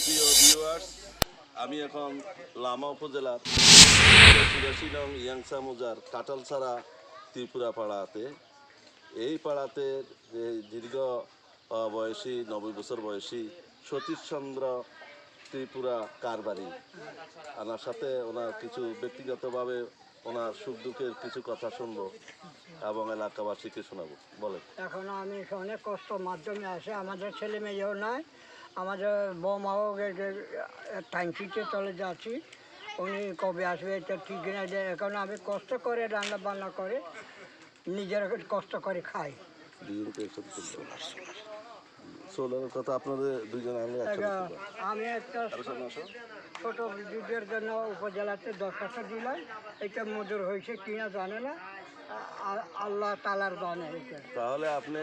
সুপ্রিয় ভিউয়ার্স আমি এখন লামা উপজেলার নং ইয়াংসা মুজার কাটালছাড়া ত্রিপুরা পাড়াতে। এই পাড়াতে দীর্ঘ বয়সী, নব্বই বছর বয়সী সতীশচন্দ্র ত্রিপুরা কারবারি। ওনার সাথে ওনার কিছু ব্যক্তিগতভাবে ওনার সুখ দুঃখের কিছু কথা শুনব এবং এলাকাবাসীকে শোনাবো। বলেন। এখন আমি অনেক কষ্ট মাধ্যমে আছে আমাদের ছেলে মেয়েও নাই আমাদের বৌমাও ট্যাঙ্কিতে চলে যাচ্ছি। উনি কবে আসবে এটা ঠিক না, যে এখন আমি কষ্ট করে রান্না বান্না করে নিজের কষ্ট করে খাই। তুলবো কথা আপনাদের একসাথে আমি একটা। ছোট বিদ্যুতের জন্য উপজেলাতে দরখাস্ত দিলাম। এটা মজুর হয়েছে কিনা জানে না। আল্লাহ তালার জানে তাহলে আপনি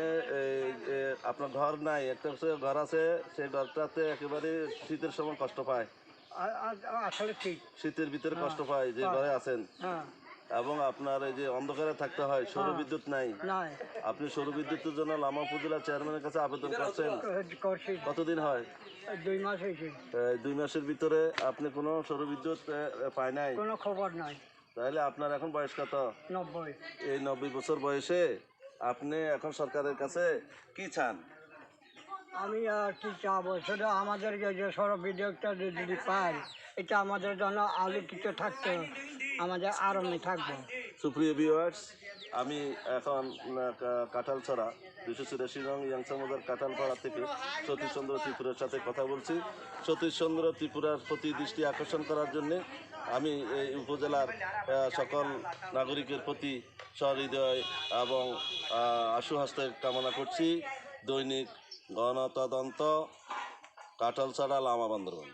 আপনার ঘর নাই একটা ঘর আছে সেই ঘরটাতে একেবারে শীতের সময় কষ্ট পায়। আসলে ঠিক। শীতের ভিতরে কষ্ট পায় যে ঘরে আছেন। হ্যাঁ। এবং আপনার এই যে অন্ধকারে থাকতে হয় সৌর বিদ্যুৎ নাই। আপনি সৌর বিদ্যুতের জন্য লামা উপজেলা চেয়ারম্যানের কাছে আবেদন করছেন? কতদিন হয়? দুই মাস হয়েছে। দুই মাসের ভিতরে আপনি কোনো সৌর বিদ্যুৎ পায় নাই? কোনো খবর নাই। তাহলে আপনার এখন বয়স কত? নব্বই। এই নব্বই বছর বয়সে আপনি এখন সরকারের কাছে কি চান? আমি আর কি চাবো? সেটা আমাদের যে সড়ক বিদ্যুৎটা যদি পাই এটা আমাদের জন্য আলোকিত থাকতে। আমাদের আরামে থাকব। সুপ্রিয় ভিউয়ার্স আমি এখন কাঁঠালছড়া দুশো চুরাশি নং ইয়াংসামোদার কাঁঠালপাড়া থেকে সতীশচন্দ্র ত্রিপুরার সাথে কথা বলছি। সতীশচন্দ্র ত্রিপুরার প্রতি দৃষ্টি আকর্ষণ করার জন্য আমি এই উপজেলার সকল নাগরিকের প্রতি সহৃদয় এবং আশু হস্তে কামনা করছি। দৈনিক গণতদন্ত, কাঁঠালছড়া লামা বান্দরবান।